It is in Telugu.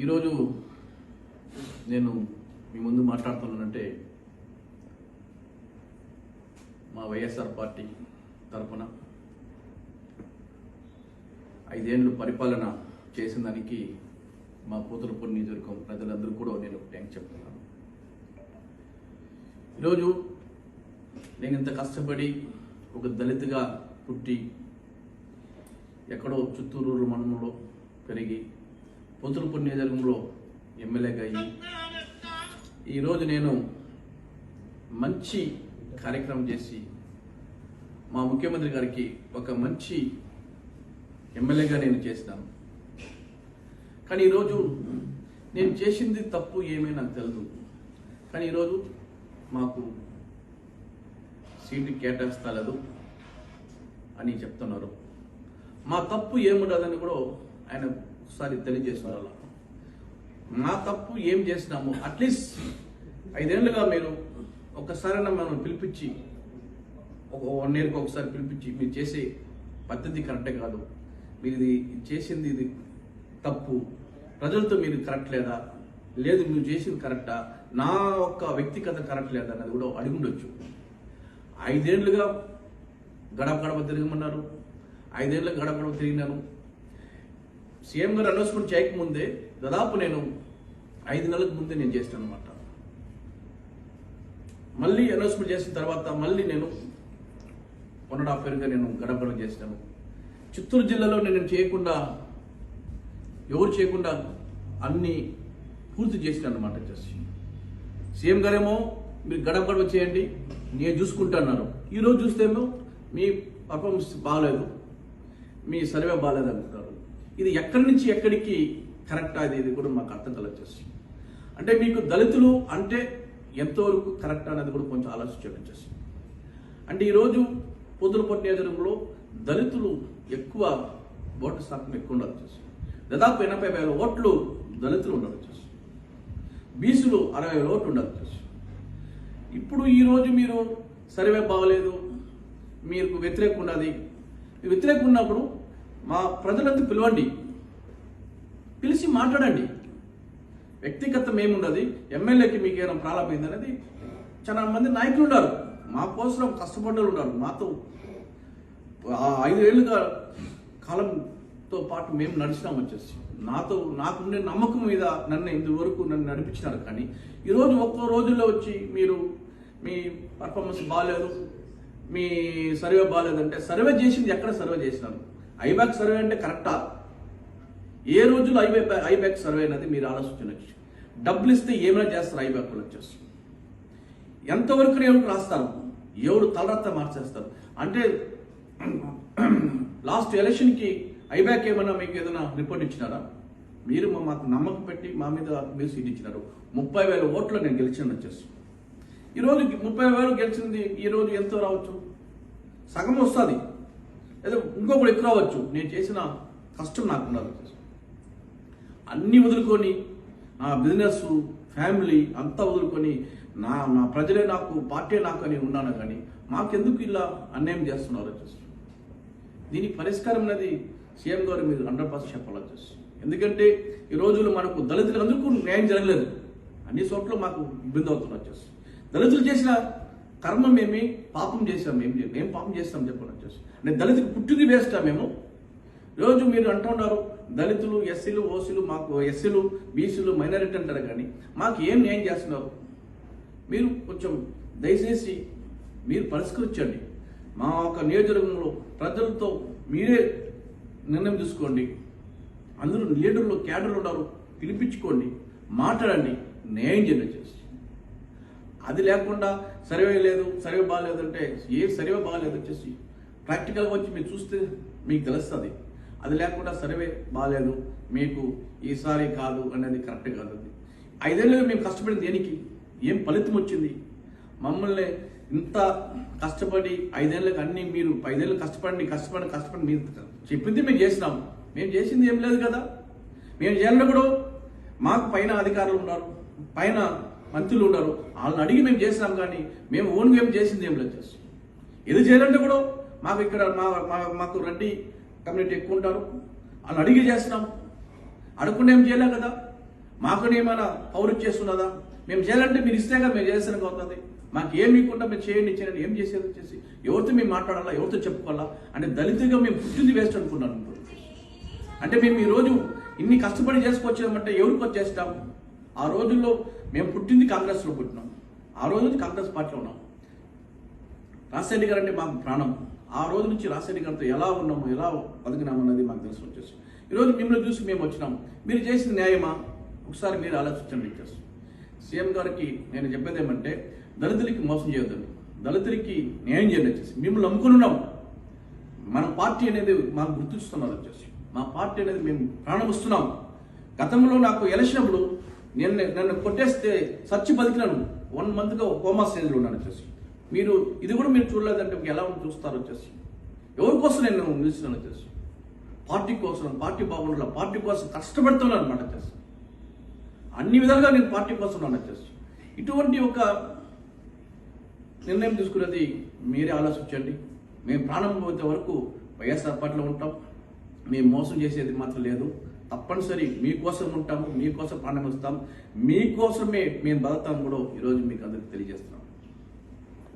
ఈరోజు నేను మీ ముందు మాట్లాడుతున్నానంటే మా వైఎస్ఆర్ పార్టీ తరఫున ఐదేళ్ళు పరిపాలన చేసిన దానికి మా కూతురుపూడి నియోజకవర్గం ప్రజలందరూ కూడా నేను థ్యాంక్స్ చెప్తున్నాను. ఈరోజు నేను ఇంత కష్టపడి ఒక దళితుగా పుట్టి ఎక్కడో చిత్తూరు మండలంలో పెరిగి పొతులపూడి నియోజకవర్గంలో ఎమ్మెల్యేగా అయ్యి ఈరోజు నేను మంచి కార్యక్రమం చేసి మా ముఖ్యమంత్రి గారికి ఒక మంచి ఎమ్మెల్యేగా నేను చేసినాను కానీ ఈరోజు నేను చేసింది తప్పు ఏమీ నాకు తెలియదు కానీ ఈరోజు మాకు సీటు కేటాయిస్తలేదు అని చెప్తున్నారు. మా తప్పు ఏముండదని కూడా ఆయన ఒకసారి తెలియజేస్తున్నారు మా తప్పు ఏం చేసినాము అట్లీస్ట్ ఐదేళ్ళుగా మీరు ఒక్కసారైనా మనం పిలిపించి ఒక వన్ ఇయర్కి ఒకసారి పిలిపించి మీరు చేసే పద్ధతి కరెక్టే కాదు. మీరు ఇది చేసింది ఇది తప్పు. ప్రజలతో మీరు కరెక్ట్ లేదా? లేదు మీరు చేసింది కరెక్టా నా ఒక్క వ్యక్తిగత కరెక్ట్ లేదా అన్నది కూడా అడుగుండొచ్చు ఐదేళ్ళుగా గడప గడప తిరగమన్నారు. ఐదేళ్ళు గడప గడప తిరిగినాను. సీఎం గారు అనౌన్స్మెంట్ చేయకముందే దాదాపు నేను ఐదు నెలలకు ముందే నేను చేస్తాను అనమాట మళ్ళీ అనౌన్స్మెంట్ చేసిన తర్వాత మళ్ళీ నేను వన్ అండ్ హాఫ్ ఇయర్గా నేను గడపడం గడప చేస్తాను. చిత్తూరు జిల్లాలో నేను చేయకుండా ఎవరు చేయకుండా అన్ని పూర్తి చేసినాను అనమాట జస్ట్. సీఎం గారేమో మీరు గడప గడప చేయండి నేను చూసుకుంటున్నారు ఈరోజు చూస్తేమో మీ పర్ఫార్మెన్స్ బాగాలేదు మీ సర్వే బాగాలేదు అంటున్నారు ఇది ఎక్కడి నుంచి ఎక్కడికి కరెక్ట్ అది ఇది కూడా మాకు అర్థం కలగచ్చేసి అంటే మీకు దళితులు అంటే ఎంతవరకు కరెక్ట్ అనేది కూడా కొంచెం ఆలోచించండి వచ్చేసి అంటే ఈరోజు పొద్దులపట్టు నియోజకవర్గంలో దళితులు ఎక్కువ ఓటు శాతం ఎక్కువ ఉండాలి చేసి దాదాపు ఎనభై వేల ఓట్లు దళితులు ఉండాలి చేసి బీసీలు అరవై వేల ఓట్లు ఉండాలి చేసి ఇప్పుడు ఈరోజు మీరు సర్వే బాగలేదు మీకు వ్యతిరేకం ఉన్నది వ్యతిరేకం ఉన్నప్పుడు మా ప్రజలంతా పిలవండి. పిలిచి మాట్లాడండి. వ్యక్తిగతం ఏముండదు? ఎమ్మెల్యేకి మీకు ఏమైనా ప్రారంభమైంది అనేది చాలా మంది నాయకులు ఉన్నారు. మా కోసం కష్టపడ్డలు ఉన్నారు. మాతో ఆ ఐదు ఏళ్ళుగా కాలంతో పాటు మేము నడిచినాం వచ్చేసి. నాతో నాకుండే నమ్మకం మీద నన్ను ఇంతవరకు నన్ను నడిపించినారు. కానీ ఈరోజు ఒక్కో రోజుల్లో వచ్చి మీరు మీ పర్ఫార్మెన్స్ బాగాలేదు మీ సర్వే బాగాలేదంటే సర్వే చేసింది ఎక్కడ సర్వే చేసినారు? ఐబ్యాక్ సర్వే అంటే కరెక్టా? ఏ రోజుల్లో ఐబ్యాక్ ఐబ్యాక్ సర్వే అనేది మీరు ఆలోచించవచ్చు డబ్బులు ఇస్తే ఏమైనా చేస్తారు ఐబ్యాక్ వాళ్ళు వచ్చేసి. ఎంతవరకు ఎవరు రాస్తారు ఎవరు తలరత్త మార్చేస్తారు? అంటే లాస్ట్ ఎలక్షన్కి ఐబ్యాక్ ఏమన్నా మీకు ఏదైనా రిపోర్ట్ ఇచ్చినారా? మీరు మా- మాకు నమ్మకం పెట్టి మా మీద మీరు సీట్ ఇచ్చినారు. ముప్పై వేల ఓట్లు నేను గెలిచాను వచ్చేసి. ఈరోజు ముప్పై వేలు గెలిచింది ఈరోజు ఎంతో రావచ్చు? సగం వస్తుంది. లేదా ఇంకొకటి ఎక్కువ రావచ్చు నేను చేసిన కష్టం నాకు ఉండాలి. అన్నీ వదులుకొని నా బిజినెస్ ఫ్యామిలీ అంతా వదులుకొని నా నా ప్రజలే నాకు పార్టీ నాకు అని ఉన్నాను కానీ మాకెందుకు ఇలా అన్యాయం చేస్తున్నారు? చూసి దీనికి పరిష్కారం అనేది సీఎం గారు మీరు హండ్రెడ్ పర్సెంట్ చెప్పాలో చూసి ఎందుకంటే ఈ రోజుల్లో మనకు దళితులకు అందరికీ న్యాయం జరగలేదు. అన్ని చోట్ల మాకు ఇబ్బంది అవుతుంది వచ్చేసి దళితులు చేసిన కర్మం ఏమి పాపం చేసాం ఏం మేము ఏం పాపం చేస్తాం చెప్పండి వచ్చేసి నేను దళితులు పుట్టింది వేస్తా మేము. రోజు మీరు అంటున్నారు దళితులు ఎస్సీలు ఓసీలు మాకు ఎస్సీలు బీసీలు మైనారిటీ అంటారు కానీ మాకు ఏం న్యాయం చేస్తున్నారు? మీరు కొంచెం దయచేసి మీరు పరిష్కరించండి. మా ఒక నియోజకవర్గంలో ప్రజలతో మీరే నిర్ణయం తీసుకోండి. అందరూ లీడర్లు క్యాడర్లు ఉన్నారు పిలిపించుకోండి మాట్లాడండి న్యాయం చేయండి చేసి అది లేకుండా సర్వే లేదు సర్వే బాగాలేదు అంటే ఏ సర్వే బాగాలేదు వచ్చేసి ప్రాక్టికల్గా వచ్చి మీరు చూస్తే మీకు తెలుస్తుంది. అది లేకుండా సర్వే బాగాలేదు మీకు ఈసారి కాదు అనేది కరెక్ట్ కాదు అది. ఐదేళ్ళుగా మేము కష్టపడిన దేనికి? ఏం ఫలితం వచ్చింది? మమ్మల్ని ఇంత కష్టపడి ఐదేళ్ళకి అన్ని మీరు ఐదేళ్ళు కష్టపడి కష్టపడి కష్టపడి మీరు చెప్పింది మేము చేసినాం. మేము చేసింది ఏం లేదు కదా? మేము చేయాలంటే కూడా మాకు పైన అధికారులు ఉన్నారు. పైన మంత్రులు ఉన్నారు వాళ్ళని అడిగి మేము చేసినాం కానీ మేము ఓన్గా ఏం చేసింది ఏం లేదు చేస్తాం ఏది చేయాలంటే కూడా మాకు ఇక్కడ మా మాకు రెడ్డి కమ్యూనిటీ ఎక్కువ ఉంటారు. వాళ్ళు అడిగి చేస్తున్నాం. అడగకుండా ఏం చేయలేం కదా. మాకు ఏమైనా పౌరు చేస్తున్నదా మేము చేయాలంటే మీరు ఇస్తేగా మేము చేసానికి అవుతుంది మాకు ఏమి ఇవ్వకుండా మేము చేయండి చేయండి ఏం చేసేది వచ్చేసి ఎవరితో మేము మాట్లాడాలా ఎవరితో చెప్పుకోవాలా అంటే దళితుగా మేము పుట్టింది వేస్ట్ అనుకున్నాను అంటే మేము ఈ రోజు ఇన్ని కష్టపడి చేసుకొచ్చామంటే ఎవరికి వచ్చేస్తాం? ఆ రోజుల్లో మేము పుట్టింది కాంగ్రెస్లో పుట్టినాం. ఆ రోజు నుంచి కాంగ్రెస్ పార్టీలో ఉన్నాం. రాజశేఖర్ గారు అంటే మాకు ప్రాణం. ఆ రోజు నుంచి రాజశేఖర్ గారితో ఎలా ఉన్నాము ఎలా బతికినాము మాకు తెలిసి వచ్చేసి ఈరోజు మిమ్మల్ని చూసి మేము వచ్చినాం. మీరు చేసిన న్యాయమా? ఒకసారి మీరు ఆలోచించండి వచ్చేసి సీఎం గారికి నేను చెప్పేది ఏమంటే దళితులకి మోసం చేయొద్దండి. దళితులకి న్యాయం చేయండి వచ్చేసి మిమ్మల్ని నమ్ముకుని ఉన్నాం. మన పార్టీ అనేది మాకు గుర్తిస్తున్నారు వచ్చేసి మా పార్టీ అనేది మేము ప్రాణం ఇస్తున్నాం. గతంలో నాకు ఎలక్షన్ అప్పుడు నేను నన్ను కొట్టేస్తే సచ్చి బతికినాను. వన్ మంత్గా కోమా స్టేజ్లో ఉన్నాను వచ్చేసి. మీరు ఇది కూడా మీరు చూడలేదంటే ఎలా ఉంది చూస్తారు వచ్చేసి. ఎవరి కోసం నేను నిలిచినాను వచ్చేసి? పార్టీ కోసం పార్టీ బాగుండాలి? పార్టీ కోసం కష్టపడుతున్నాను అనమాట వచ్చేసి. అన్ని విధాలుగా నేను పార్టీ కోసం ఉన్నాను వచ్చేసి. ఇటువంటి ఒక నిర్ణయం తీసుకున్నది మీరే ఆలోచించండి. మేము ప్రాణం పోతే వరకు వైఎస్ఆర్ పార్టీలో ఉంటాం. మేము మోసం చేసేది మాత్రం లేదు. తప్పనిసరి మీకోసం ఉంటాము మీకోసం ప్రాణం ఇస్తాం మీకోసమే మేము బతుకుతాం కూడా ఈరోజు మీకు అందరికి తెలియజేస్తున్నాం.